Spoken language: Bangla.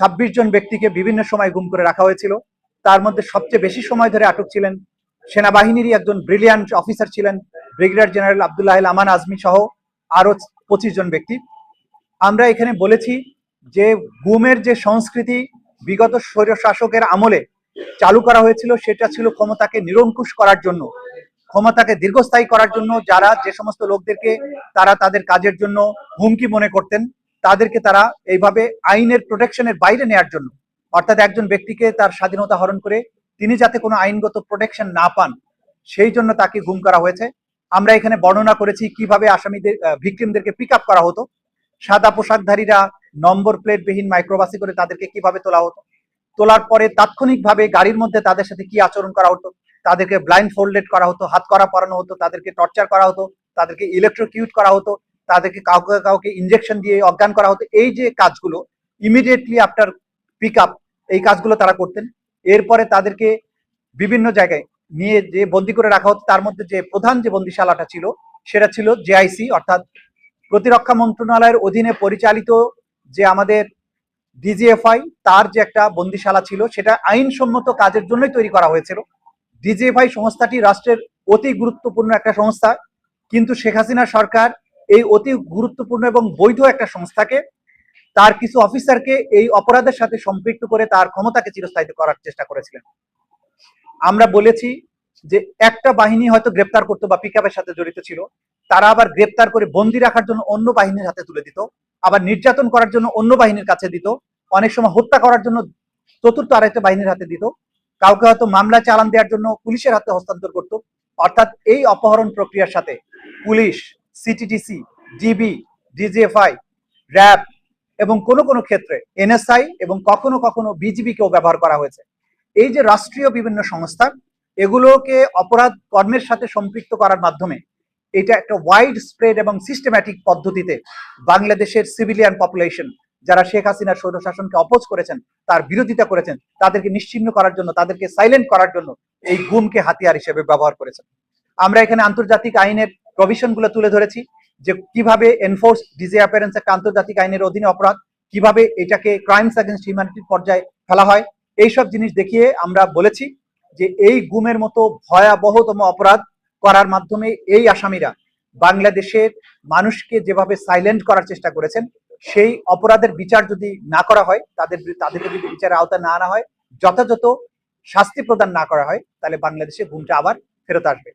ছাব্বিশ জন ব্যক্তিকে বিভিন্ন সময় গুম করে রাখা হয়েছিল। তার মধ্যে সবচেয়ে বেশি সময় ধরে আটক ছিলেন সেনাবাহিনীরই একজন ব্রিলিয়ান্ট অফিসার ছিলেন, ব্রিগেডিয়ার জেনারেল আব্দুল্লাহ আমান আজমি সহ আরও পঁচিশ জন ব্যক্তি। আমরা এখানে বলেছি যে গুমের যে সংস্কৃতি বিগত স্বৈর শাসকের আমলে চালু করা হয়েছিল, সেটা ছিল ক্ষমতাকে নিরঙ্কুশ করার জন্য, ক্ষমতাকে দীর্ঘস্থায়ী করার জন্য যারা যে সমস্ত লোকদেরকে তারা তাদের কাজের জন্য হুমকি মনে করতেন। তাদেরকে তারা এইভাবে আইনের প্রোটেকশনের বাইরে নেয়ার জন্য, অর্থাৎ একজন ব্যক্তিকে তার স্বাধীনতা হরণ করে তিনি যাতে কোনো আইনগত প্রোটেকশন না পান, সেই জন্য তাকে গুম করা হয়েছে। আমরা এখানে বর্ণনা করেছি কীভাবে আসামিদের ভিকটিমদেরকে পিক করা হতো। সাদা পোশাকধারীরা নম্বর প্লেট বিহীন মাইক্রোবাসে করে তাদেরকে কীভাবে তোলা হতো। তোলার পরে তাৎক্ষণিকভাবে গাড়ির মধ্যে তাদের সাথে কি আচরণ করা হতো, তাদেরকে ব্লাইন্ড ফোল্ডেড করা হতো, হাত করা পরানো হতো, তাদেরকে টর্চার করা হতো, তাদেরকে ইলেকট্রোকিউট করা হতো তাদেরকে কাউকে কাউকে ইনজেকশন দিয়ে অজ্ঞান করা হতো। এই যে কাজগুলো ইমিডিয়েটলি আফটার পিক আপ এই কাজগুলো তারা করতেন। এরপরে তাদেরকে বিভিন্ন জায়গায় নিয়ে যে বন্দি করে রাখা হতো, তার মধ্যে যে প্রধান যে বন্দিশালাটা ছিল, সেটা ছিল জেআইসি অর্থাৎ প্রতিরক্ষা মন্ত্রণালয়ের অধীনে পরিচালিত যে আমাদের ডিজিএফআই তার যে একটা বন্দিশালা ছিল, সেটা আইনসম্মত কাজের জন্যই তৈরি করা হয়েছিল। ডিজিএফআই সংস্থাটি রাষ্ট্রের অতি গুরুত্বপূর্ণ একটা সংস্থা। কিন্তু শেখ হাসিনা সরকার এই অতি গুরুত্বপূর্ণ এবং বৈধ একটা সংস্থাকে, তার কিছু অফিসারকে এই অপরাধের সাথে সম্পৃক্ত করে তার ক্ষমতাকে চিরস্থায়িত করার চেষ্টা করেছিলেন। আমরা বলেছি যে একটা বাহিনী হয়তো গ্রেপ্তার করতো বা পিকআপের সাথে জড়িত ছিল, তারা আবার গ্রেপ্তার করে বন্দি রাখার জন্য অন্য বাহিনীর হাতে তুলে দিত, আবার নির্যাতন করার জন্য অন্য বাহিনীর কাছে দিত, অনেক সময় হত্যা করার জন্য চতুর্থ আরেকটা বাহিনীর হাতে দিত, কাউকে হয়তো মামলা চালান দেওয়ার জন্য পুলিশের হাতে হস্তান্তর করত, অর্থাৎ এই অপহরণ প্রক্রিয়ার সাথে police CTTC DB DGFI RAB এবং কোনো কোনো ক্ষেত্রে এনএসআই এবং কখনো কখনো বিজিবিকেও ব্যবহার করা হয়েছে। এই যে রাষ্ট্রীয় বিভিন্ন সংস্থা, এগুলোকে অপরাধ কর্মের সাথে সম্পৃক্ত করার মাধ্যমে এটা একটা ওয়াইড স্প্রেড এবং সিস্টেম্যাটিক পদ্ধতিতে বাংলাদেশের সিভিলিয়ান পপুলেশন যারা শেখ হাসিনার সৌর শাসনকে অপোজ করেছেন, তার বিরোধিতা করেছেন, তাদেরকে নিশ্চিহ্ন করার জন্য, তাদেরকে সাইলেন্ট করার জন্য এই গুমকে হাতিয়ার হিসেবে ব্যবহার করেছেন। আমরা এখানে আন্তর্জাতিক আইনের প্রভিশনগুলো তুলে ধরেছি যে কীভাবে এনফোর্স ডিজে অ্যাপারেন্স একটা আন্তর্জাতিক আইনের অধীনে অপরাধ, কীভাবে এটাকে ক্রাইমস অ্যাগেন্স্ট হিউম্যানিটির পর্যায়ে ফেলা হয়, এইসব জিনিস দেখিয়ে আমরা বলেছি যে এই গুমের মতো ভয়াবহতম অপরাধ করার মাধ্যমে এই আসামিরা বাংলাদেশের মানুষকে যেভাবে সাইলেন্ট করার চেষ্টা করেছেন, সেই অপরাধের বিচার যদি না করা হয়, তাদের তাদেরকে যদি বিচারের আওতায় না আনা হয়, যথাযথ শাস্তি প্রদান না করা হয়, তাহলে বাংলাদেশে গুমটা আবার ফেরত আসবে।